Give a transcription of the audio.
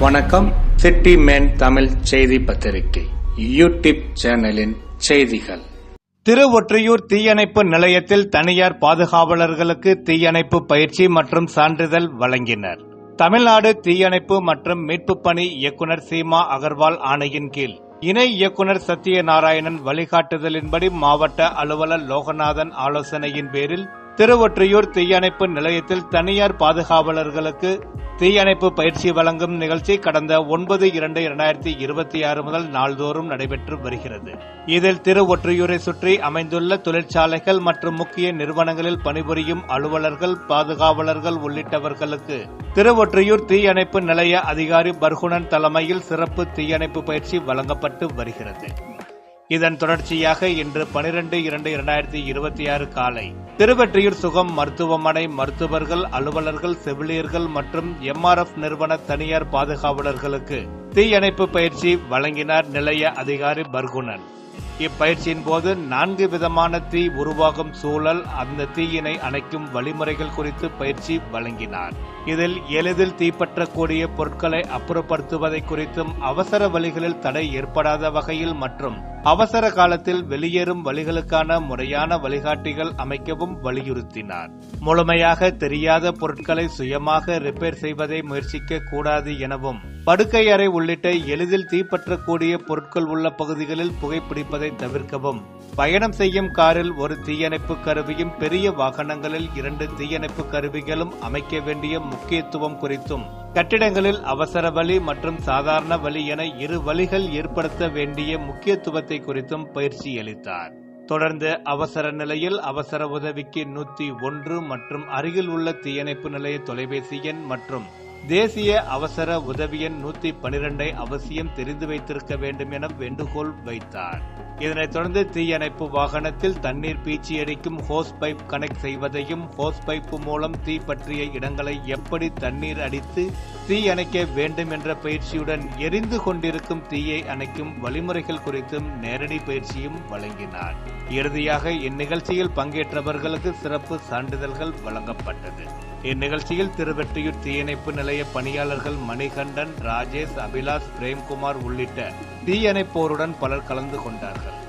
வணக்கம். City man Tamil செய்தி பத்திரிகை யூடியூப் சேனலின் செய்திகள். திருவொற்றியூர் தீயணைப்பு நிலையத்தில் தனியார் பாதுகாவலர்களுக்கு தீயணைப்பு பயிற்சி மற்றும் சான்றிதழ் வழங்கினர். தமிழ்நாடு தீயணைப்பு மற்றும் மீட்பு பணி இயக்குநர் சீமா அகர்வால் ஆணையின் கீழ். இணை இயக்குநர் சத்யநாராயணன் வழிகாட்டுதலின்படி மாவட்ட அலுவலர் லோகநாதன் ஆலோசனையின் பேரில் திருவொற்றியூர் தீயணைப்பு நிலையத்தில் தனியார் பாதுகாவலர்களுக்கு தீயணைப்பு பயிற்சி வழங்கும் நிகழ்ச்சி கடந்த ஒன்பது இரண்டு இரண்டாயிரத்தி இருபத்தி ஆறு முதல் நாள்தோறும் நடைபெற்று வருகிறது. இதில் திருவொற்றியூரை சுற்றி அமைந்துள்ள தொழிற்சாலைகள் மற்றும் முக்கிய நிறுவனங்களில் பணிபுரியும் அலுவலர்கள் பாதுகாவலர்கள் உள்ளிட்டவர்களுக்கு திருவொற்றியூர் தீயணைப்பு நிலைய அதிகாரி பர்குணன் தலைமையில் சிறப்பு தீயணைப்பு பயிற்சி வழங்கப்பட்டு வருகிறது. இதன் தொடர்ச்சியாக இன்று பனிரெண்டு இரண்டு இரண்டாயிரத்தி இருபத்தி ஆறு காலை திருவெற்றியூர் சுகம் மருத்துவமனை மருத்துவர்கள் அலுவலர்கள் செவிலியர்கள் மற்றும் எம்ஆர்எஃப் நிறுவன தனியார் பாதுகாவலர்களுக்கு தீயணைப்பு பயிற்சி வழங்கினார் நிலைய அதிகாரி பர்குணன். இப்பயிற்சியின் போது நான்கு விதமான தீ உருவாகும் சூழல் அந்த தீயினை அணைக்கும் வழிமுறைகள் குறித்து பயிற்சி வழங்கினார். இதில் எளிதில் தீப்பற்றக்கூடிய பொருட்களை அப்புறப்படுத்துவதை குறித்தும் அவசர வழிகளில் தடை ஏற்படாத வகையில் மற்றும் அவசர காலத்தில் வெளியேறும் வழிகளுக்கான முறையான வழிகாட்டிகள் அமைக்கவும் வலியுறுத்தினார். முழுமையாக தெரியாத பொருட்களை சுயமாக ரிப்பேர் செய்வதை முயற்சிக்க கூடாது எனவும் படுக்கை அறை உள்ளிட்ட எளிதில் தீப்பற்றக்கூடிய பொருட்கள் உள்ள பகுதிகளில் புகைப்பிடிப்பதை தவிர்க்கவும். பயணம் செய்யும் காரில் ஒரு தீயணைப்பு கருவியும் பெரிய வாகனங்களில் இரண்டு தீயணைப்பு கருவிகளும் அமைக்க வேண்டிய முக்கியத்துவம் குறித்தும். கட்டிடங்களில் அவசர வழி மற்றும் சாதாரண வழி என இரு வழிகள் ஏற்படுத்த வேண்டிய முக்கியத்துவத்தை குறித்தும் பயிற்சி அளித்தார். தொடர்ந்து அவசர நிலையில் அவசர உதவிக்கு நூத்தி ஒன்று மற்றும் அருகில் உள்ள தீயணைப்பு நிலைய தொலைபேசி எண் மற்றும் தேசிய அவசர உதவியின் நூத்தி பனிரெண்டை அவசியம் தெரிந்து வைத்திருக்க வேண்டும் என வேண்டுகோள் வைத்தார். இதனைத் தொடர்ந்து தீயணைப்பு வாகனத்தில் தண்ணீர் பீச்சி அடிக்கும் ஹோஸ் பைப் கனெக்ட் செய்வதையும் ஹோஸ் பைப்பு மூலம் தீ பற்றிய இடங்களை எப்படி தண்ணீர் அடித்து தீ அணைக்க வேண்டும் என்ற பயிற்சியுடன் எரிந்து கொண்டிருக்கும் தீயை அணைக்கும் வழிமுறைகள் குறித்தும் நேரடி பயிற்சியும் வழங்கினார். இறுதியாக இந்நிகழ்ச்சியில் பங்கேற்றவர்களுக்கு சிறப்பு சான்றிதழ்கள் வழங்கப்பட்டது. இந்நிகழ்ச்சியில் திருவெற்றியூர் தீயணைப்பு நிலைய பணியாளர்கள் மணிகண்டன் ராஜேஷ் அபிலாஷ் பிரேம்குமார் உள்ளிட்ட தீயணைப்போருடன் பலர் கலந்து கொண்டார்கள்.